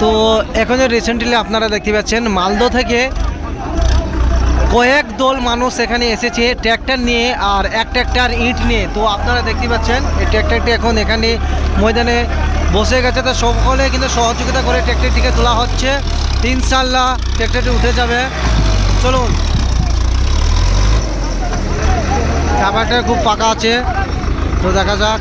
তো এখন রিসেন্টলি আপনারা দেখতে পাচ্ছেন মালদো থেকে কয়েক দল মানুষ এখানে এসেছে ট্র্যাক্টর নিয়ে আর এক ট্র্যাক্টর ইট নিয়ে। তো আপনারা দেখতে পাচ্ছেন, এই ট্র্যাক্টরটি এখন এখানে ময়দানে বসে গেছে। তো সকলে কিন্তু সহযোগিতা করে ট্র্যাক্টরটিকে তোলা হচ্ছে। ইনশাল্লাহ ট্র্যাক্টরটি উঠে যাবে। চলুন। ব্যাপারটা খুব ফাঁকা আছে। তো দেখা যাক।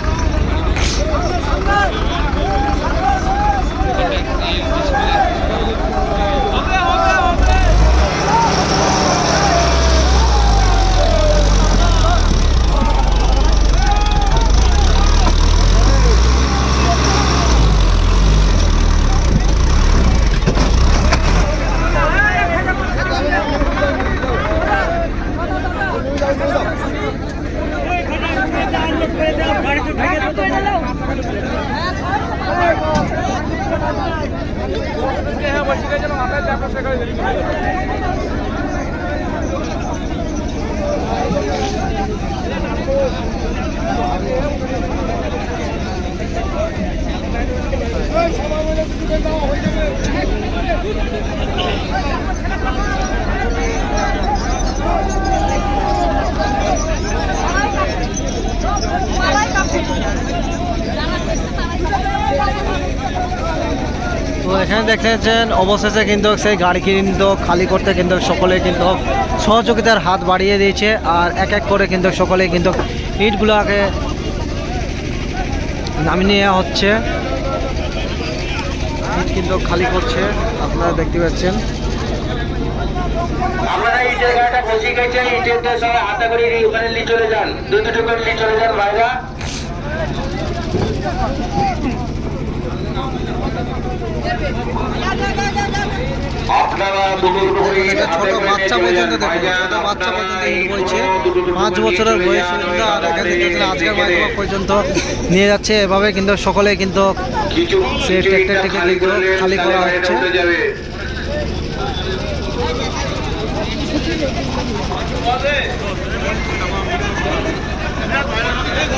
সবাই মিলে দেওয়া হয়ে যাবে। তো এখানে পাচ্ছেন, অবশেষে কিন্তু সেই গাড়ি কিন্তু খালি করতে কিন্তু সকলে কিন্তু সহযোগিতার হাত বাড়িয়ে দিয়েছে আর এক এক করে কিন্তু সকলে কিন্তু ইটগুলো আগে নামিয়ে নেওয়া হচ্ছে। ইট কিন্তু খালি করছে, আপনারা দেখতে পাচ্ছেন আপনারা হাতে ছোট বাচ্চা পর্যন্ত ছোট বাচ্চা পর্যন্ত বলছে পাঁচ বছরের বয়স আর এখানে আজকের এই পর্যন্ত নিয়ে যাচ্ছে। এভাবে কিন্তু সকলে কিন্তু সে ট্র্যাক্টরটিকে কিন্তু খালি করা হচ্ছে।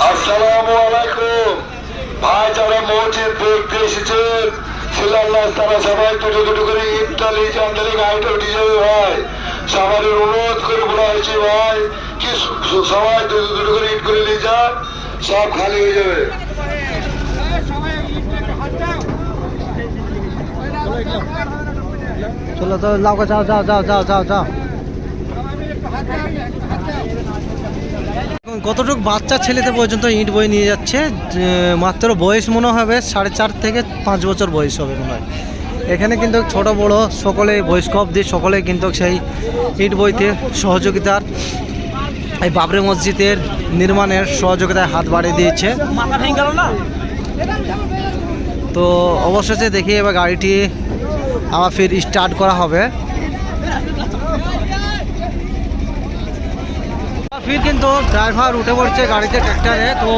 আসসালামু আলাইকুম। ভাই, যারা মসজিদ দেখতে এসেছেন শিলাল্লাহ তারা সবাই দুটো দুটো করে যান তাহলে গাড়িটা উঠে যাবে ভাই। সবার অনুরোধ করে বলা হয়েছে ভাই কি সবাই দুটো দুটো করে ইট করে নিয়ে যান সব খালি হয়ে যাবে। চলো তো লাও যাও যাও যাও যাও যাও। যাও কতটুকু বাচ্চা ছেলেতে পর্যন্ত ইট বই নিয়ে যাচ্ছে মাত্র বয়স মনে হবে সাড়ে চার থেকে পাঁচ বছর বয়স হবে মনে হয়। এখানে কিন্তু ছোট বড় সকলে বয়স্ক অব্দি সকলে কিন্তু সেই ইট বইতে সহযোগিতার এই বাবরি মসজিদের নির্মাণের সহযোগিতায় হাত বাড়িয়ে দিয়েছে। তো অবশেষে দেখি এবার গাড়িটি আবার ফির স্টার্ট করা হবে। ফির কিন্তু ড্রাইভার উঠে পড়ছে গাড়িতে ট্র্যাক্টরে। তো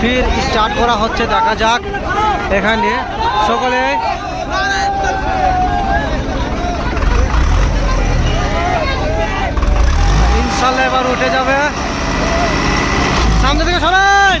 ফির স্টার্ট করা হচ্ছে, দেখা যাক এখানে। সকলে ইনশাল্লাহ এবার উঠে যাবে। সামনে থেকে সরেন!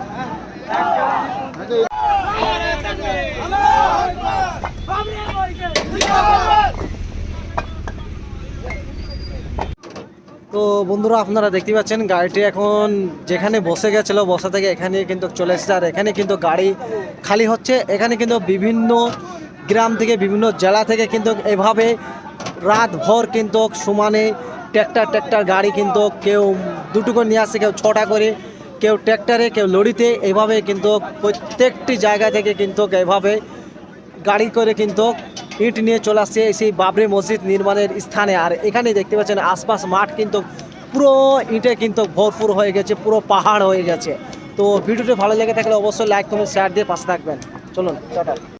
তো বন্ধুরা, আপনারা দেখতে পাচ্ছেন গাড়িটি এখন যেখানে বসে গেছিল, বসা থেকে এখানে কিন্তু চলে এসেছে। আর এখানে কিন্তু গাড়ি খালি হচ্ছে, এখানে কিন্তু বিভিন্ন গ্রাম থেকে, বিভিন্ন জেলা থেকে কিন্তু এভাবে রাত ভর কিন্তু সমানে ট্র্যাক্টর ট্র্যাক্টর গাড়ি কিন্তু কেউ দুটো করে নিয়ে আসে, কেউ ছটা করে, কেউ ট্র্যাক্টরে, কেউ লড়িতে এভাবে কিন্তু প্রত্যেকটি জায়গা থেকে কিন্তু এভাবে গাড়ি করে কিন্তু ইট নিয়ে চলে আসছে সেই বাবরি মসজিদ নির্মাণের স্থানে। আর এখানে দেখতে পাচ্ছেন আশপাশ মাঠ কিন্তু পুরো ইটে কিন্তু ভরপুর হয়ে গেছে, পুরো পাহাড় হয়ে গেছে। তো ভিডিওটি ভালো লেগে থাকলে অবশ্যই লাইক কমেন্ট শেয়ার দিয়ে পাশে থাকবেন। চলুন